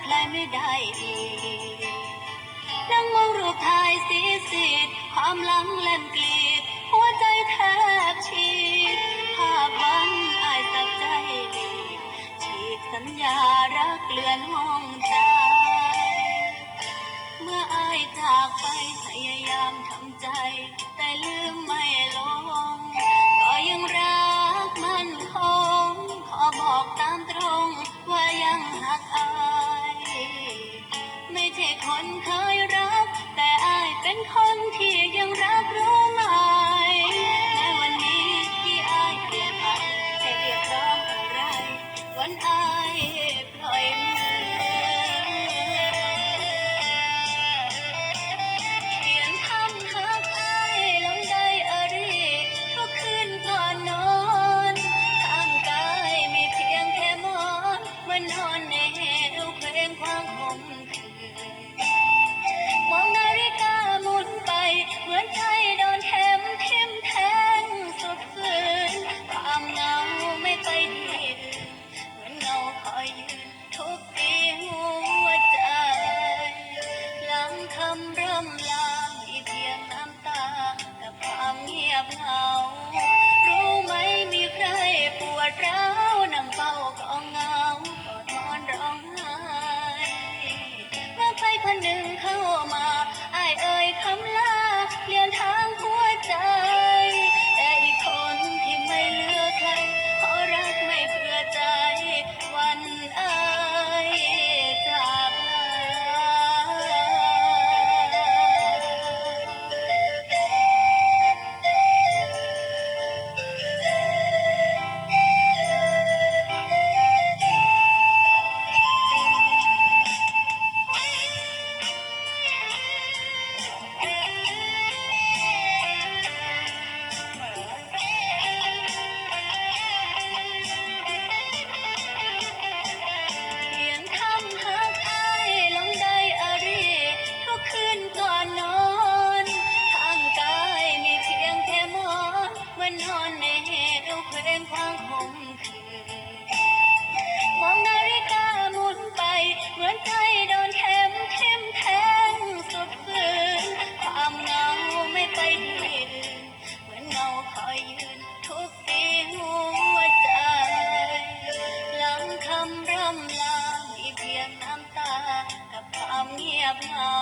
แปลไม่ได้ดีนั่งมองรูปถ่ายสีสีดความหลังแล่นกลี คนเคยรัก แต่อายเป็นคนที่ยังรักรู้ไหมแม้วันนี้ที่อายเปลี่ยนไปจะเรียกร้องอะไรวันอาย นอนในลูกเพลงทั้งคืนมองนาฬิกามุนไป เหมือนใคโดนแถมเข็มแทงสุดฝืนความหงาไม่ไปดื่นเหมือนเงาคอยยืนทุกตีหัวใจลังคำร่ำลามีเพียงน้ำตา กับความเงียบหงา